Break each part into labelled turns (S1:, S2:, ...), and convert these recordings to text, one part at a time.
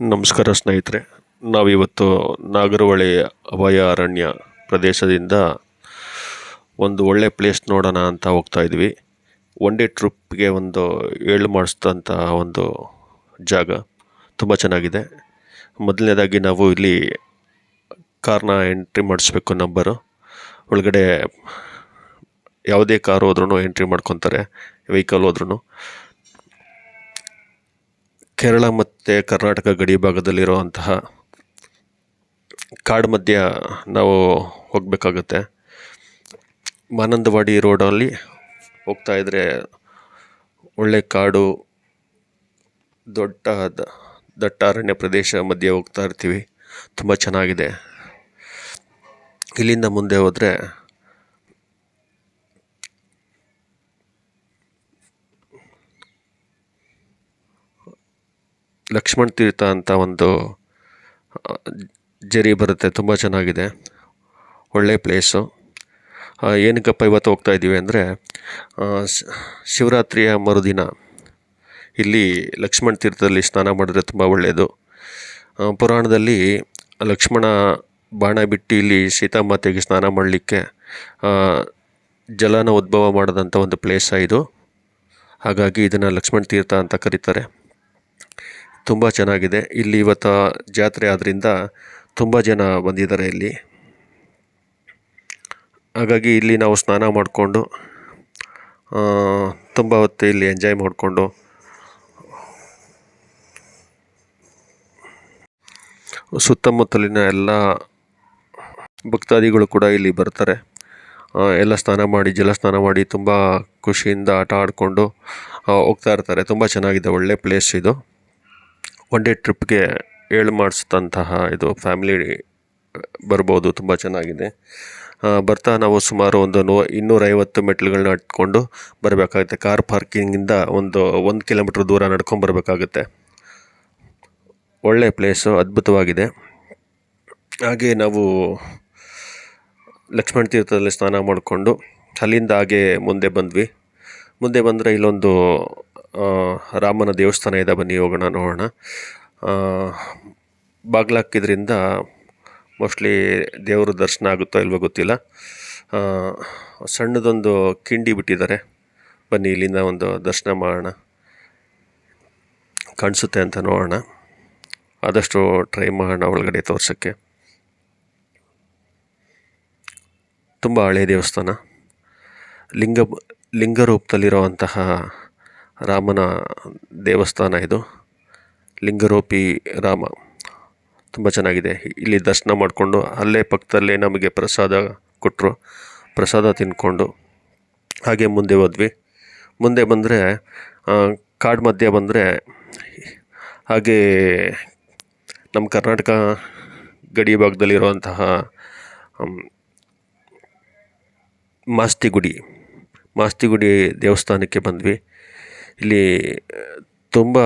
S1: ನಮಸ್ಕಾರ ಸ್ನೇಹಿತರೆ. ನಾವಿವತ್ತು ನಾಗರಹೊಳೆ ಅಭಯಾರಣ್ಯ ಪ್ರದೇಶದಿಂದ ಒಂದು ಒಳ್ಳೆ ಪ್ಲೇಸ್ ನೋಡೋಣ ಅಂತ ಹೋಗ್ತಾ ಇದ್ವಿ. ಒನ್ ಡೇ ಟ್ರಿಪ್ಗೆ ಒಂದು ಏಳು ಮಾಡಿಸಿದಂಥ ಒಂದು ಜಾಗ ತುಂಬ ಚೆನ್ನಾಗಿದೆ. ಮೊದಲನೇದಾಗಿ ನಾವು ಇಲ್ಲಿ ಕಾರ್ನ ಎಂಟ್ರಿ ಮಾಡಿಸ್ಬೇಕು ನಂಬರು ಒಳಗಡೆ ಯಾವುದೇ ಕಾರ್ ಹೋದ್ರೂ ಎಂಟ್ರಿ ಮಾಡ್ಕೊತಾರೆ ವೆಹಿಕಲ್ ಹೋದ್ರೂ ಕೇರಳ ಮತ್ತು ಕರ್ನಾಟಕ ಗಡಿ ಭಾಗದಲ್ಲಿರುವಂತಹ ಕಾಡು ಮಧ್ಯ ನಾವು ಹೋಗಬೇಕಾಗುತ್ತೆ. ಮಾನಂದವಾಡಿ ರೋಡಲ್ಲಿ ಹೋಗ್ತಾ ಇದ್ದರೆ ಒಳ್ಳೆ ಕಾಡು ದೊಡ್ಡ ದಟ್ಟ ಅರಣ್ಯ ಪ್ರದೇಶ ಮಧ್ಯೆ ಹೋಗ್ತಾ ಇರ್ತೀವಿ. ತುಂಬ ಚೆನ್ನಾಗಿದೆ. ಇಲ್ಲಿಂದ ಮುಂದೆ ಹೋದರೆ ಲಕ್ಷ್ಮಣ್ ತೀರ್ಥ ಅಂತ ಒಂದು ಜರಿ ಬರುತ್ತೆ. ತುಂಬ ಚೆನ್ನಾಗಿದೆ. ಒಳ್ಳೆ ಪ್ಲೇಸು. ಏನಕ್ಕಪ್ಪ ಇವತ್ತು ಹೋಗ್ತಾ ಇದ್ದೀವಿ ಅಂದರೆ ಶಿವರಾತ್ರಿಯ ಮರುದಿನ. ಇಲ್ಲಿ ಲಕ್ಷ್ಮಣ ತೀರ್ಥದಲ್ಲಿ ಸ್ನಾನ ಮಾಡಿದ್ರೆ ತುಂಬ ಒಳ್ಳೆಯದು. ಪುರಾಣದಲ್ಲಿ ಲಕ್ಷ್ಮಣ ಬಾಣ ಬಿಟ್ಟು ಇಲ್ಲಿ ಸೀತಾಮಾತೆಗೆ ಸ್ನಾನ ಮಾಡಲಿಕ್ಕೆ ಜಲನ ಉದ್ಭವ ಮಾಡಿದಂಥ ಒಂದು ಪ್ಲೇಸ ಇದು. ಹಾಗಾಗಿ ಇದನ್ನು ಲಕ್ಷ್ಮಣ ತೀರ್ಥ ಅಂತ ಕರೀತಾರೆ. ತುಂಬ ಚೆನ್ನಾಗಿದೆ. ಇಲ್ಲಿ ಇವತ್ತು ಜಾತ್ರೆ ಆದ್ದರಿಂದ ತುಂಬ ಜನ ಬಂದಿದ್ದಾರೆ ಇಲ್ಲಿ. ಹಾಗಾಗಿ ಇಲ್ಲಿ ನಾವು ಸ್ನಾನ ಮಾಡಿಕೊಂಡು ತುಂಬ ಹೊತ್ತು ಇಲ್ಲಿ ಎಂಜಾಯ್ ಮಾಡಿಕೊಂಡು, ಸುತ್ತಮುತ್ತಲಿನ ಎಲ್ಲ ಭಕ್ತಾದಿಗಳು ಕೂಡ ಇಲ್ಲಿ ಬರ್ತಾರೆ. ಎಲ್ಲ ಸ್ನಾನ ಮಾಡಿ ಜಲ ಸ್ನಾನ ಮಾಡಿ ತುಂಬ ಖುಷಿಯಿಂದ ಆಟ ಆಡಿಕೊಂಡು ಹೋಗ್ತಾ ಇರ್ತಾರೆ. ತುಂಬ ಚೆನ್ನಾಗಿದೆ, ಒಳ್ಳೆ ಪ್ಲೇಸ್ ಇದು. ಒನ್ ಡೇ ಟ್ರಿಪ್ಗೆ ಏಳು ಮಾಡಿಸಿದಂತಹ ಇದು ಫ್ಯಾಮಿಲಿ ಬರ್ಬೋದು, ತುಂಬ ಚೆನ್ನಾಗಿದೆ. ಬರ್ತಾ ನಾವು ಸುಮಾರು ಒಂದು ನೂ ಇನ್ನೂರೈವತ್ತು ಮೆಟ್ಲುಗಳನ್ನ ಹತ್ಕೊಂಡು ಬರಬೇಕಾಗುತ್ತೆ. ಕಾರ್ ಪಾರ್ಕಿಂಗಿಂದ ಒಂದು ಒಂದು ಕಿಲೋಮೀಟ್ರ್ ದೂರ ನಡ್ಕೊಂಡು ಬರಬೇಕಾಗುತ್ತೆ. ಒಳ್ಳೆ ಪ್ಲೇಸು ಅದ್ಭುತವಾಗಿದೆ. ಹಾಗೆ ನಾವು ಲಕ್ಷ್ಮಣ ತೀರ್ಥದಲ್ಲಿ ಸ್ನಾನ ಮಾಡಿಕೊಂಡು ಅಲ್ಲಿಂದ ಹಾಗೆ ಮುಂದೆ ಬಂದ್ವಿ. ಮುಂದೆ ಬಂದರೆ ಇಲ್ಲೊಂದು ರಾಮನ ದೇವಸ್ಥಾನ ಇದೆ, ಬನ್ನಿ ಹೋಗೋಣ, ನೋಡೋಣ. ಬಾಗ್ಲಾಕಿದ್ರಿಂದ ಮೋಸ್ಟ್ಲಿ ದೇವರ ದರ್ಶನ ಆಗುತ್ತೋ ಇಲ್ವೋ ಗೊತ್ತಿಲ್ಲ. ಸಣ್ಣದೊಂದು ಕಿಂಡಿ ಬಿಟ್ಟಿದ್ದಾರೆ. ಬನ್ನಿ, ಇಲ್ಲಿಂದ ಒಂದು ದರ್ಶನ ಮಾಡೋಣ. ಕಾಣಿಸುತ್ತೆ ಅಂತ ನೋಡೋಣ. ಆದಷ್ಟು ಟ್ರೈ ಮಾಡೋಣ ಒಳಗಡೆ ತೋರ್ಸೋಕ್ಕೆ. ತುಂಬ ಹಳೆಯ ದೇವಸ್ಥಾನ. ಲಿಂಗ ಲಿಂಗ ರೂಪದಲ್ಲಿರುವಂತಹ ರಾಮನ ದೇವಸ್ಥಾನ ಇದು. ಲಿಂಗರೂಪಿ ರಾಮ. ತುಂಬ ಚೆನ್ನಾಗಿದೆ. ಇಲ್ಲಿ ದರ್ಶನ ಮಾಡಿಕೊಂಡು ಅಲ್ಲೇ ಪಕ್ಕದಲ್ಲೇ ನಮಗೆ ಪ್ರಸಾದ ಕೊಟ್ಟರು ಪ್ರಸಾದ ತಿಂದ್ಕೊಂಡು ಹಾಗೆ ಮುಂದೆ ಹೋದ್ವಿ. ಮುಂದೆ ಬಂದರೆ ಕಾಡು ಮಧ್ಯೆ ಬಂದರೆ ಹಾಗೆ ನಮ್ಮ ಕರ್ನಾಟಕ ಗಡಿ ಭಾಗದಲ್ಲಿರುವಂತಹ ಮಾಸ್ತಿಗುಡಿ ಮಾಸ್ತಿಗುಡಿ ದೇವಸ್ಥಾನಕ್ಕೆ ಬಂದ್ವಿ. ಇಲ್ಲಿ ತುಂಬ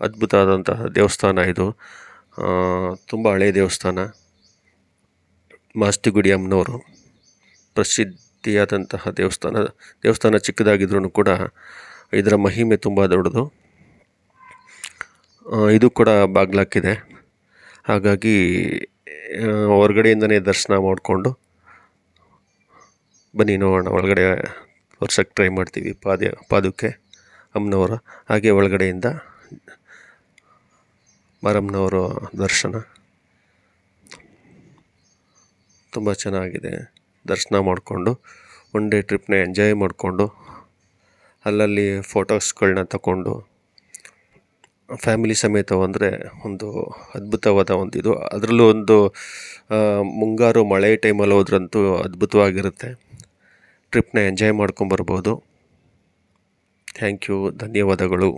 S1: ಅದ್ಭುತ ಆದಂತಹ ದೇವಸ್ಥಾನ ಇದು. ತುಂಬ ಹಳೆಯ ದೇವಸ್ಥಾನ. ಮಾಸ್ತಿಗುಡಿ ಅಮ್ಮನವರು ಪ್ರಸಿದ್ಧಿಯಾದಂತಹ ದೇವಸ್ಥಾನ ದೇವಸ್ಥಾನ ಚಿಕ್ಕದಾಗಿದ್ರೂ ಕೂಡ ಇದರ ಮಹಿಮೆ ತುಂಬ ದೊಡ್ಡದು. ಇದು ಕೂಡ ಬಾಗ್ಲಾಕಿದೆ. ಹಾಗಾಗಿ ಹೊರಗಡೆಯಿಂದನೇ ದರ್ಶನ ಮಾಡಿಕೊಂಡು ಬನ್ನಿ ನೋಡೋಣ, ಒಳಗಡೆ ತೋರ್ಸೋಕ್ಕೆ ಟ್ರೈ ಮಾಡ್ತೀವಿ ಪಾದ ಪಾದಕ್ಕೆ ಅಮ್ಮನವರ. ಹಾಗೆ ಒಳಗಡೆಯಿಂದ ಮಾರಮ್ಮನವರ ದರ್ಶನ. ತುಂಬ ಚೆನ್ನಾಗಿದೆ. ದರ್ಶನ ಮಾಡಿಕೊಂಡು ಒನ್ ಡೇ ಟ್ರಿಪ್ನ ಎಂಜಾಯ್ ಮಾಡಿಕೊಂಡು, ಅಲ್ಲಲ್ಲಿ ಫೋಟೋಸ್ಗಳನ್ನ ತಗೊಂಡು ಫ್ಯಾಮಿಲಿ ಸಮೇತ ಅಂದರೆ ಒಂದು ಅದ್ಭುತವಾದ ಒಂದು ಇದು ಅದರಲ್ಲೂ ಒಂದು ಮುಂಗಾರು ಮಳೆ ಟೈಮಲ್ಲಿ ಹೋದ್ರಂತೂ ಅದ್ಭುತವಾಗಿರುತ್ತೆ. ಟ್ರಿಪ್ನ ಎಂಜಾಯ್ ಮಾಡ್ಕೊಂಬರ್ಬೋದು ಥ್ಯಾಂಕ್ ಯು ಧನ್ಯವಾದಗಳು.